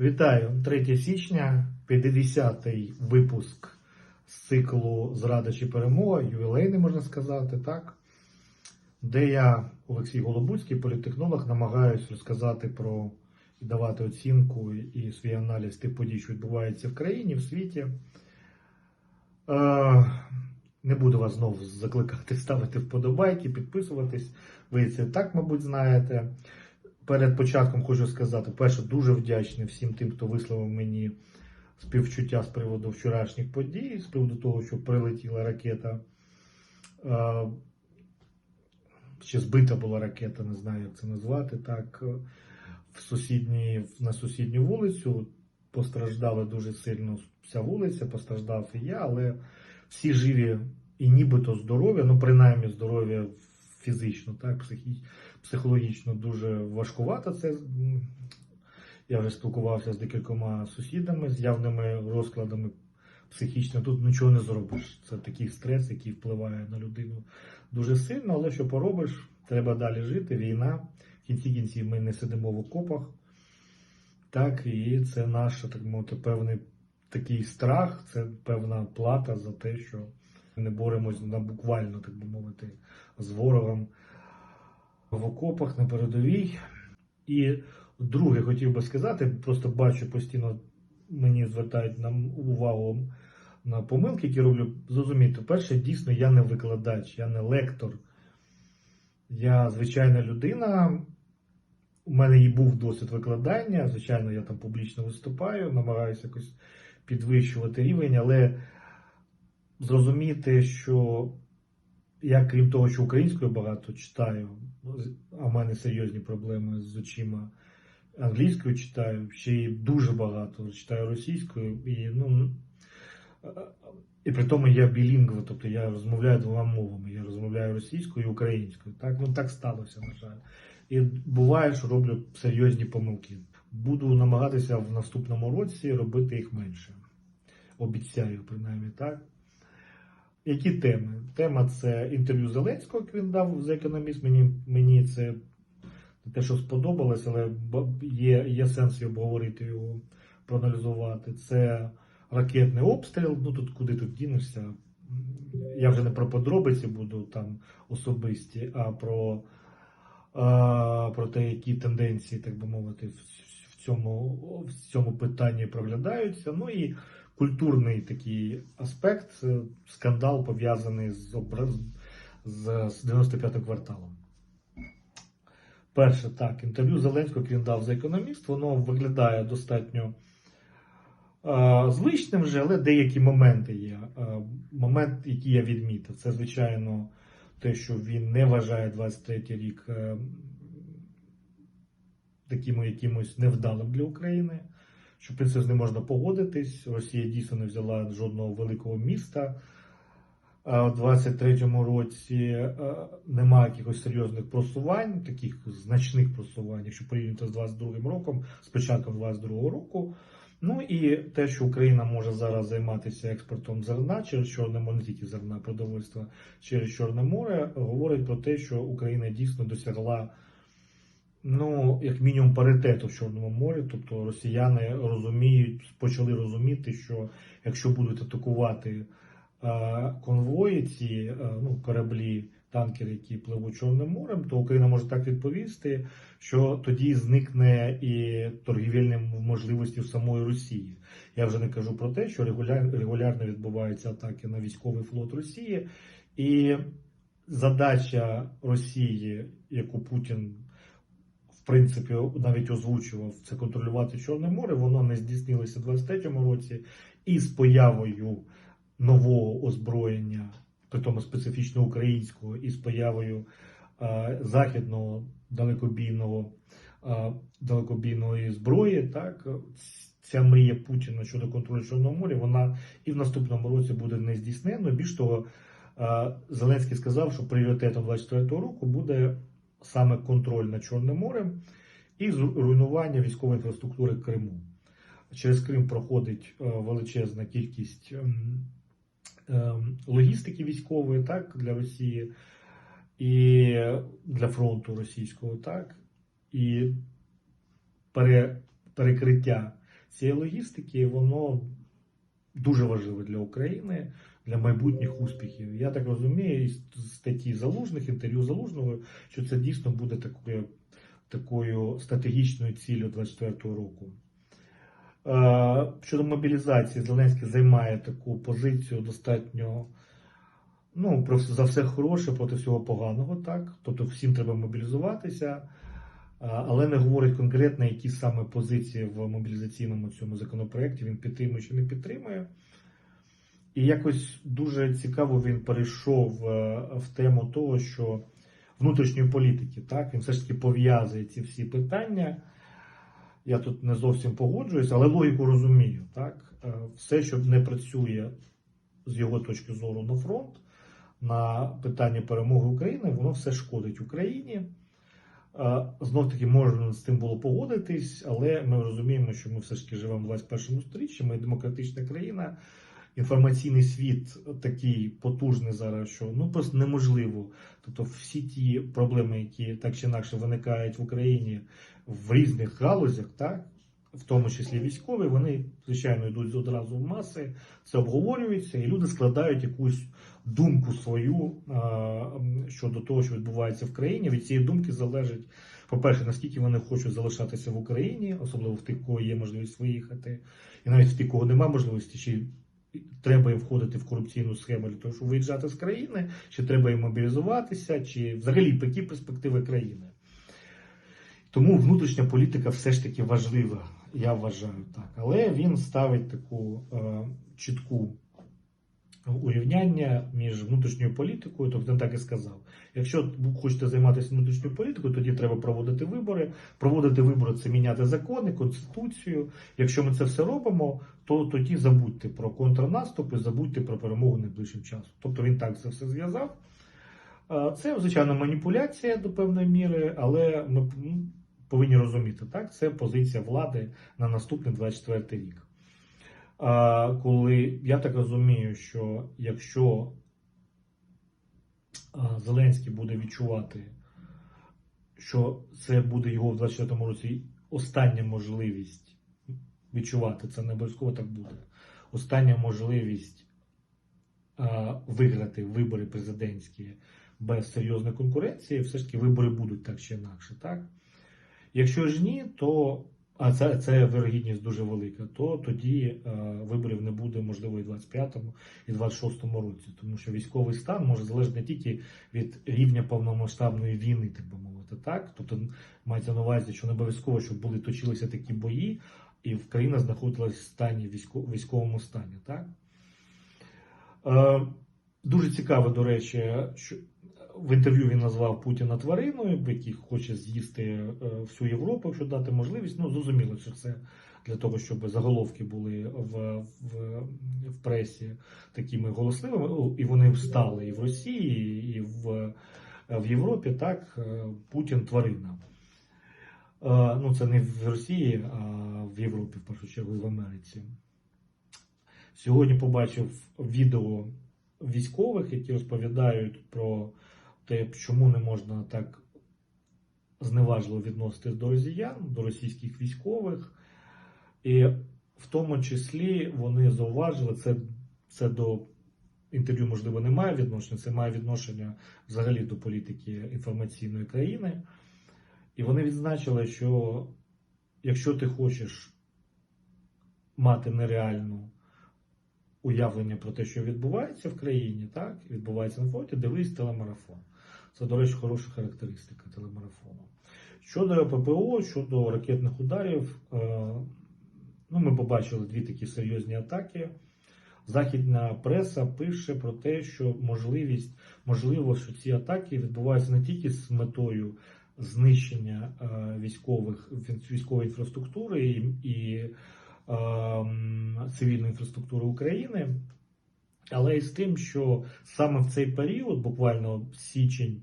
Вітаю 3 січня, 50-й випуск з циклу Зрада чи перемога, ювілейний можна сказати, так? Де я, Олексій Голобуцький, політтехнолог, намагаюся розказати про і давати оцінку і свій аналіз тих подій, що відбуваються в країні, в світі. Е, не буду вас знову закликати ставити вподобайки, підписуватись. Ви це так, мабуть, знаєте. Перед початком хочу сказати, перше, дуже вдячний всім тим, хто висловив мені співчуття з приводу вчорашніх подій, з приводу того, що прилетіла ракета. е, Чи збита була ракета, не знаю, як це назвати. Так, е, в сусідній, на сусідню вулицю. Постраждала дуже сильно вся вулиця, постраждав і я, але всі живі і нібито здорові, ну принаймні здоров'я фізично, так, психі, психологічно дуже важкувато це. Я вже спілкувався з декількома сусідами з явними розкладами психічно. Тут нічого не зробиш. Це такий стрес, який впливає на людину дуже сильно, але що поробиш, треба далі жити. Війна. В кінці кінців ми не сидимо в окопах. Так, і це наш, так мовити, певний такий страх, це певна плата за те, що ми не боремось на буквально, так би мовити, з ворогом в окопах на передовій. І друге, хотів би сказати, просто бачу постійно мені звертають нам увагу на помилки, які роблю. Зрозумійте, перше, дійсно, я не викладач, я не лектор. Я звичайна людина. У мене і був досвід викладання. Звичайно, я там публічно виступаю, намагаюся якось підвищувати рівень, але зрозуміти, що я, крім того, що українською багато читаю, а в мене серйозні проблеми з очима. Англійською читаю, ще й дуже багато читаю російською, і ну і при тому я білінгва, тобто я розмовляю двома мовами. Я розмовляю російською і українською. Так, ну так сталося, на жаль. І буває, що роблю серйозні помилки. Буду намагатися в наступному році робити їх менше. Обіцяю, принаймні, так. Які теми? Тема це інтерв'ю Зеленського, яке він дав за економіст. Мені, мені це не те, що сподобалось, але є, є сенс і обговорити його, проаналізувати. Це ракетний обстріл. Ну тут куди тут дінешся. Я вже не про подробиці буду там особисті, а про, а, про те, які тенденції, так би мовити, в, цьому, в цьому питанні проглядаються. Ну і культурний такий аспект, скандал пов'язаний з, образ, з, з 95-м кварталом. Перше, так, інтерв'ю Зеленського, він дав за економіст, воно виглядає достатньо е, звичним вже, але деякі моменти є. Е, момент, який я відмітив, це, звичайно, те, що він не вважає 23 рік е, таким якимось невдалим для України, що в принципі з ним можна погодитись. Росія дійсно не взяла жодного великого міста. В 23-му році е, немає якихось серйозних просувань, таких значних просувань, якщо порівняти з 22-м роком, з початком 22-го року. Ну і те, що Україна може зараз займатися експортом зерна через Чорне море, не тільки зерна, продовольства через Чорне море, говорить про те, що Україна дійсно досягла, ну, як мінімум, паритету в Чорному морі. Тобто росіяни розуміють, почали розуміти, що якщо будуть атакувати е, конвої, ці е, ну, кораблі, танкери, які пливуть Чорним морем, то Україна може так відповісти, що тоді зникне і торгівельні можливості в самої Росії. Я вже не кажу про те, що регуляр, регулярно відбуваються атаки на військовий флот Росії, і задача Росії, яку Путін. В принципі, навіть озвучував це контролювати Чорне море, воно не здійснилося в 23-му році, і з появою нового озброєння, при тому специфічно українського, і з появою е, західного далекобійного е, далекобійної зброї, так ця мрія Путіна щодо контролю Чорного моря, вона і в наступному році буде не здійснена. Більш того, е, Зеленський сказав, що пріоритетом 24-го року буде саме контроль над Чорним морем і руйнування військової інфраструктури Криму. Через Крим проходить е, величезна кількість ем, ем, логістики військової так, для Росії і для фронту російського, так, і пере, перекриття цієї логістики, воно дуже важливе для України, для майбутніх успіхів. Я так розумію, із статті залужних, інтерв'ю залужного, що це дійсно буде такою, такою стратегічною ціллю 24-го року. Е, Щодо мобілізації, Зеленський займає таку позицію достатньо ну, за все хороше проти всього поганого, так? Тобто всім треба мобілізуватися, але не говорить конкретно, які саме позиції в мобілізаційному цьому законопроекті він підтримує чи не підтримує. І якось дуже цікаво він перейшов е, в тему того, що внутрішньої політики, так, він все ж таки пов'язує ці всі питання. Я тут не зовсім погоджуюсь, але логіку розумію. Так? Е, Все, що не працює з його точки зору на фронт, на питання перемоги України, воно все шкодить Україні. Знов таки можна з тим було погодитись, але ми розуміємо, що ми все ж таки живемо в 21 сторіччі, ми демократична країна. Інформаційний світ такий потужний зараз, що ну просто неможливо. Тобто, всі ті проблеми, які так чи інакше виникають в Україні в різних галузях, так в тому числі військові, вони звичайно йдуть одразу в маси, це обговорюється, і люди складають якусь думку свою щодо того, що відбувається в країні. Від цієї думки залежить, по-перше, наскільки вони хочуть залишатися в Україні, особливо в тих, кого є можливість виїхати, і навіть в тих, кого немає можливості, чи треба їм входити в корупційну схему для того, щоб виїжджати з країни, чи треба їм мобілізуватися, чи взагалі які перспективи країни. Тому внутрішня політика все ж таки важлива, я вважаю так. Але він ставить таку е, чітку урівняння між внутрішньою політикою, тобто він так і сказав. Якщо хочете займатися внутрішньою політикою, тоді треба проводити вибори. Проводити вибори це міняти закони, конституцію. Якщо ми це все робимо, то тоді забудьте про контрнаступ і забудьте про перемогу найближчим часом. Тобто він так це все зв'язав. Це, звичайно, маніпуляція до певної міри, але ми повинні розуміти, так, це позиція влади на наступний 24 рік. Коли я так розумію, що якщо Зеленський буде відчувати, що це буде його в 24 році остання можливість відчувати, це не обов'язково так буде. Остання можливість виграти вибори президентські без серйозної конкуренції, все ж таки вибори будуть так чи інакше. Так? Якщо ж ні, то а це, це вирогідність дуже велика, то тоді е, виборів не буде можливо і 25-му, і 26-му році, тому що військовий стан може залежати не тільки від рівня повномасштабної війни, так би мовити, так? Тобто мається на увазі, що не обов'язково, щоб були точилися такі бої, і країна знаходилась в стані військо, військовому стані, так. Е, Дуже цікаво, до речі, що в інтерв'ю він назвав Путіна твариною, який хоче з'їсти е, всю Європу, якщо дати можливість. Ну, зрозуміло, що це для того, щоб заголовки були в, в, в пресі такими голосливими, Ну, і вони встали і в Росії, і в, в Європі. Так, е, Путін тварина. Е, Ну, це не в Росії, а в Європі, в першу чергу, і в Америці. Сьогодні побачив відео військових, які розповідають про те, чому не можна так зневажливо відноситись до росіян, до російських військових. І в тому числі вони зауважили, це, це до інтерв'ю, можливо, не має відношення, це має відношення взагалі до політики інформаційної країни. І вони відзначили, що якщо ти хочеш мати нереальну уявлення про те, що відбувається в країні, так, відбувається на фронті, дивись телемарафон. Це, до речі, хороша характеристика телемарафону. Щодо ППО, щодо ракетних ударів, е, ну, ми побачили дві такі серйозні атаки. Західна преса пише про те, що можливість, можливо, що ці атаки відбуваються не тільки з метою знищення е, військових військової інфраструктури і, і е, цивільної інфраструктури України, але і з тим, що саме в цей період, буквально січень,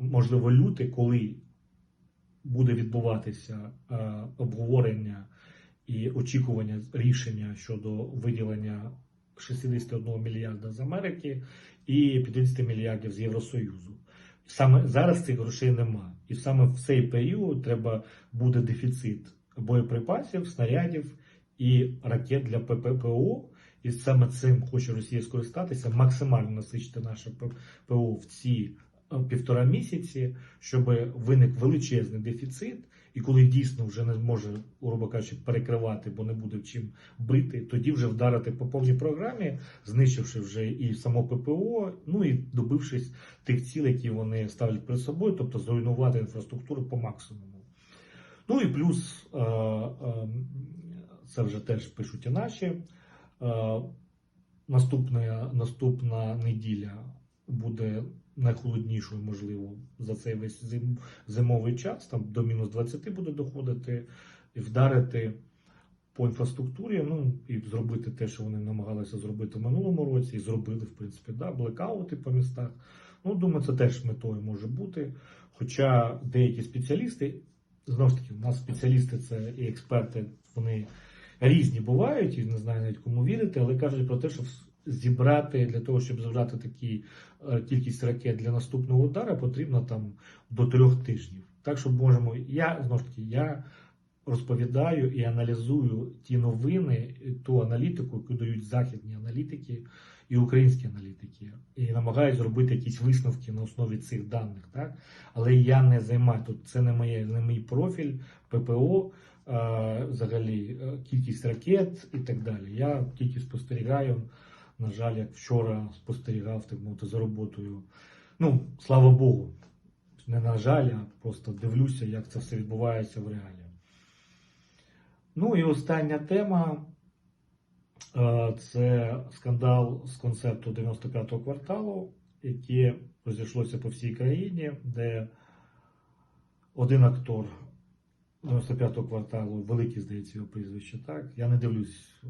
можливо, лютий, коли буде відбуватися обговорення і очікування рішення щодо виділення 61 мільярда з Америки і 50 мільярдів з Євросоюзу. Саме зараз цих грошей нема. І саме в цей період треба буде дефіцит боєприпасів, снарядів і ракет для ППО. І саме цим хоче Росія скористатися, максимально насичити наше ППО в ці е, півтора місяці, щоб виник величезний дефіцит, і коли дійсно вже не зможе, грубо кажучи, перекривати, бо не буде чим бити, тоді вже вдарити по повній програмі, знищивши вже і само ППО, ну і добившись тих цілей, які вони ставлять перед собою, тобто зруйнувати інфраструктуру по максимуму. Ну і плюс е, е, це вже теж пишуть і наші. Е, Наступна, наступна неділя буде найхолоднішою, можливо, за цей весь зим, зимовий час, там до мінус 20 буде доходити, і вдарити по інфраструктурі, ну і зробити те, що вони намагалися зробити в минулому році, і зробили, в принципі, да, блекаути по містах. Ну, думаю, це теж метою може бути. Хоча деякі спеціалісти, знову ж таки, у нас спеціалісти це і експерти, вони різні бувають, і не знаю навіть кому вірити, але кажуть про те, що зібрати для того, щоб зібрати такі е, кількість ракет для наступного удару, потрібно там до трьох тижнів. Так що можемо, я знов таки, я розповідаю і аналізую ті новини, ту аналітику, яку дають західні аналітики і українські аналітики, і намагаюся зробити якісь висновки на основі цих даних. Так? Але я не займаю тут, це не моє, не мій профіль, ППО, е, взагалі кількість ракет і так далі. Я тільки спостерігаю. На жаль, як вчора спостерігав так мовити, за роботою. Ну, слава Богу, не на жаль, а просто дивлюся, як це все відбувається в реалі. Ну і остання тема це скандал з концепту 95-го кварталу, яке розійшлося по всій країні, де один актор 95-го кварталу, великий, здається, його прізвище, так. Я не дивлюсь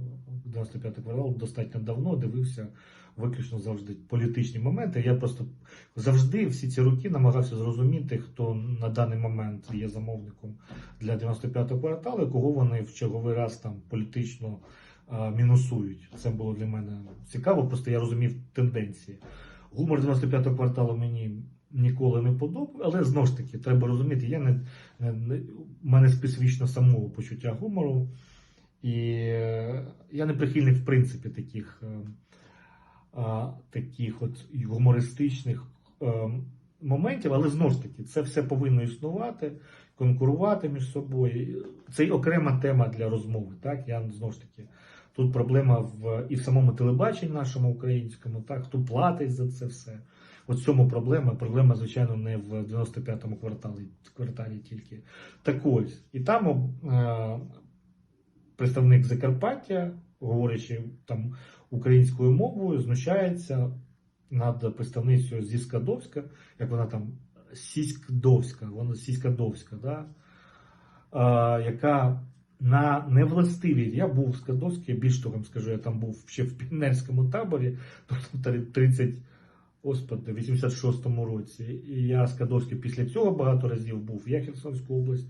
95-й квартал достатньо давно, дивився виключно завжди політичні моменти. Я просто завжди всі ці роки намагався зрозуміти, хто на даний момент є замовником для 95-го кварталу, кого вони в черговий раз там політично мінусують. Це було для мене цікаво, просто я розумів тенденції. Гумор 95-го кварталу мені ніколи не подобав, але знову ж таки, треба розуміти, я не, не, в мене специфічно самого почуття гумору, і е, я не прихильник, в принципі, таких, е, а, таких от гумористичних е, моментів, але знову ж таки, це все повинно існувати, конкурувати між собою. Це й окрема тема для розмови. Так? Я знову ж таки. Тут проблема в і в самому телебаченні нашому українському, так хто платить за це все. От цьому проблема. Проблема, звичайно, не в 95-му кварталі, кварталі тільки. Так ось. І там е, представник Закарпаття, говорячи там українською мовою, знущається над представницею зі Скадовська, як вона там Сіськдовська, вона Сіськадовська, да? е, яка на невластиві. Я був в Скадовській, більш того скажу, я там був ще в піонерському таборі, тобто 30. Господи, в 86-му році. І я Скадовський після цього багато разів був. Я Херсонську область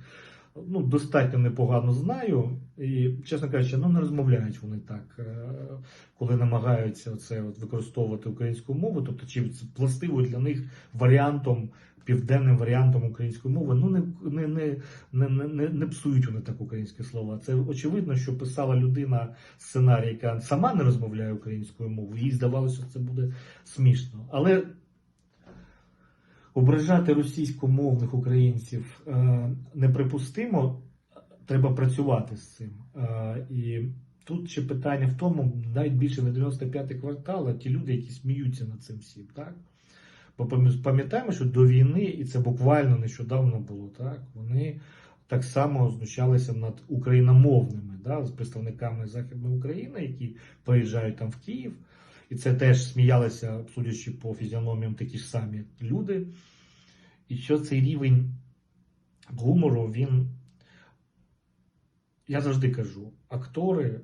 ну, достатньо непогано знаю. І, чесно кажучи, ну не розмовляють вони так, е, коли намагаються це от використовувати українську мову. Тобто, чи це властиво для них варіантом, південним варіантом української мови, ну не, не, не, не, не, псують вони так українські слова. Це очевидно, що писала людина сценарій, яка сама не розмовляє українською мовою. Їй здавалося, що це буде смішно. Але ображати російськомовних українців е, неприпустимо, треба працювати з цим. Е, і тут ще питання в тому, навіть більше не 95-й квартал, а ті люди, які сміються над цим всім. так? Бо пам'ятаємо, що до війни, і це буквально нещодавно було, так? Вони так само знущалися над україномовними, да, з представниками Західної України, які приїжджають там в Київ. І це теж сміялися, судячи по фізіономіям, такі ж самі люди. І що цей рівень гумору, він. Я завжди кажу: актори,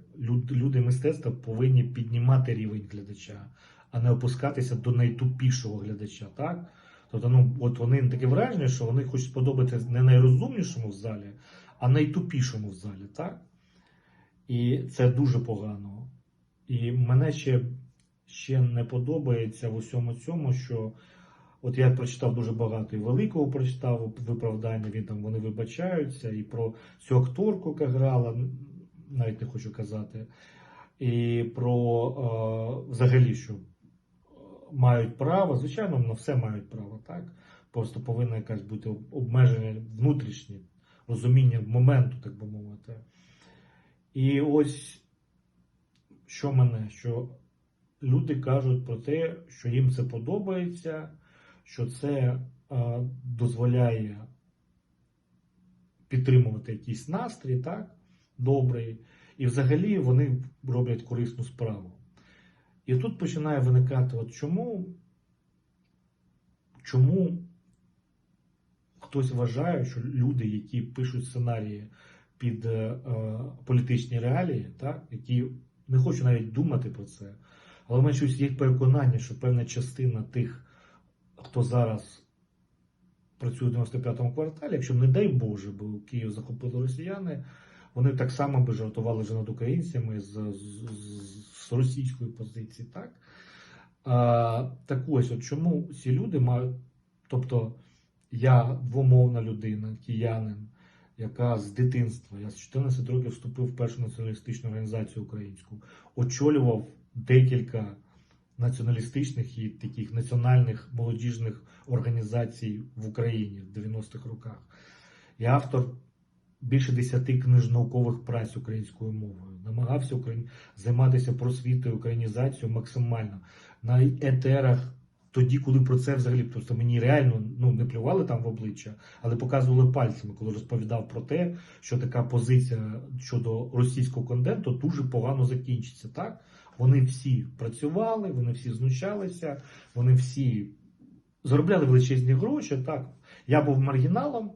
люди мистецтва повинні піднімати рівень глядача, а не опускатися до найтупішого глядача. так? Тобто, ну, от вони таке враження, що вони хочуть сподобатися не найрозумнішому в залі, а найтупішому в залі. так? І це дуже погано. І мене ще ще не подобається в усьому цьому, що от я прочитав дуже багато і великого прочитав виправдання, він там вони вибачаються, і про цю акторку, яка грала. навіть не хочу казати. І про е, взагалі, що мають право, звичайно, на все мають право, так? Просто повинна якась бути обмеження внутрішнє, розуміння моменту, так би мовити. І ось що мене, що люди кажуть про те, що їм це подобається, що це е, дозволяє підтримувати якийсь настрій, так, добрий, і взагалі вони роблять корисну справу. І тут починає виникати, от чому, чому хтось вважає, що люди, які пишуть сценарії під е, політичні реалії, так, які не хочу навіть думати про це, але мене щось є переконання, що певна частина тих, хто зараз працює в 95-му кварталі, якщо не дай Боже, бо Київ захопили росіяни, вони так само би жартували вже над українцями з, з, з, російської позиції, так? А, так ось, от чому ці люди мають, тобто я двомовна людина, киянин, яка з дитинства, я з 14 років вступив в першу націоналістичну організацію українську, очолював декілька націоналістичних і таких національних молодіжних організацій в Україні в 90-х роках. Я автор більше десяти книжнаукових праць українською мовою. Намагався Україн... займатися просвітою, українізацією максимально на етерах. Тоді, коли про це взагалі, просто мені реально ну не плювали там в обличчя, але показували пальцями, коли розповідав про те, що така позиція щодо російського контенту дуже погано закінчиться. Так вони всі працювали, вони всі знущалися, вони всі заробляли величезні гроші. Так, я був маргіналом,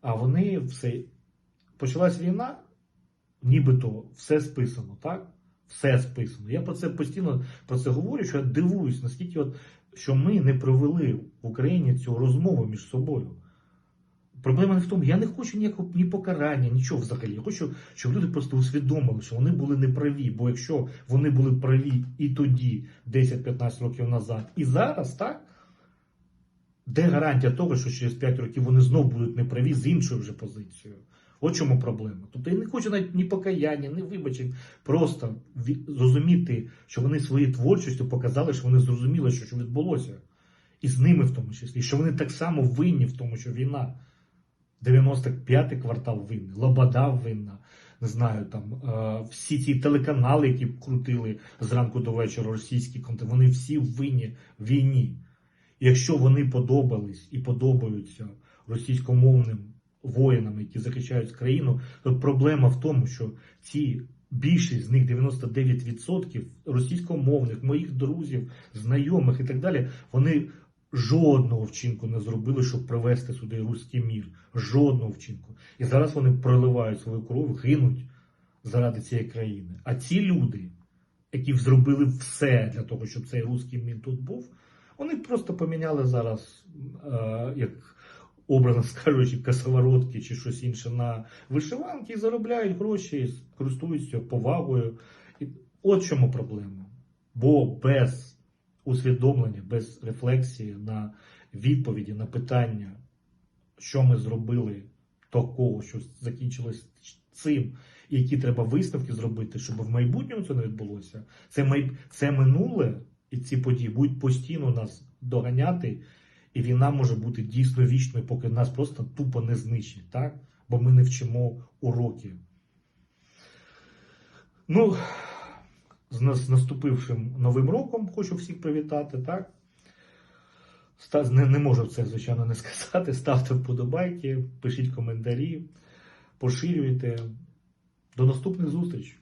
а вони все. Почалась війна, нібито все списано, так? Все списано. Я про це постійно про це говорю, що я дивуюсь, наскільки от, що ми не провели в Україні цю розмову між собою. Проблема не в тому, я не хочу ніякого ні покарання, нічого взагалі. Я хочу, щоб люди просто усвідомили, що вони були неправі. Бо якщо вони були праві і тоді, 10-15 років назад, і зараз, так? Де гарантія того, що через 5 років вони знов будуть неправі з іншою вже позицією? От чому проблема. Тобто я не хочу навіть ні покаяння, ні вибачень. Просто зрозуміти, що вони своєю творчістю показали, що вони зрозуміли, що, відбулося. І з ними в тому числі, що вони так само винні в тому, що війна. 95-й квартал винний, Лобода винна. Не знаю, там е, всі ці телеканали, які крутили зранку до вечора російський контент, вони всі винні в війні. Якщо вони подобались і подобаються російськомовним воїнам, які захищають країну, проблема в тому, що ці більшість з них 99% російськомовних, моїх друзів, знайомих і так далі, вони жодного вчинку не зробили, щоб привести сюди руський мір. Жодного вчинку. І зараз вони проливають свою кров, гинуть заради цієї країни. А ці люди, які зробили все для того, щоб цей руський мір тут був, вони просто поміняли зараз, е, як образно скажучи, косоворотки чи щось інше на вишиванки і заробляють гроші, користуються повагою. І от чому проблема. Бо без усвідомлення, без рефлексії на відповіді на питання, що ми зробили такого, що закінчилось цим, і які треба висновки зробити, щоб в майбутньому це не відбулося. Це май... це минуле, і ці події будуть постійно нас доганяти, і війна може бути дійсно вічною, поки нас просто тупо не знищить, так? Бо ми не вчимо уроки. Ну, з нас- наступившим новим роком хочу всіх привітати, так? Не, не можу це, звичайно, не сказати. Ставте вподобайки, пишіть коментарі, поширюйте. До наступних зустрічей!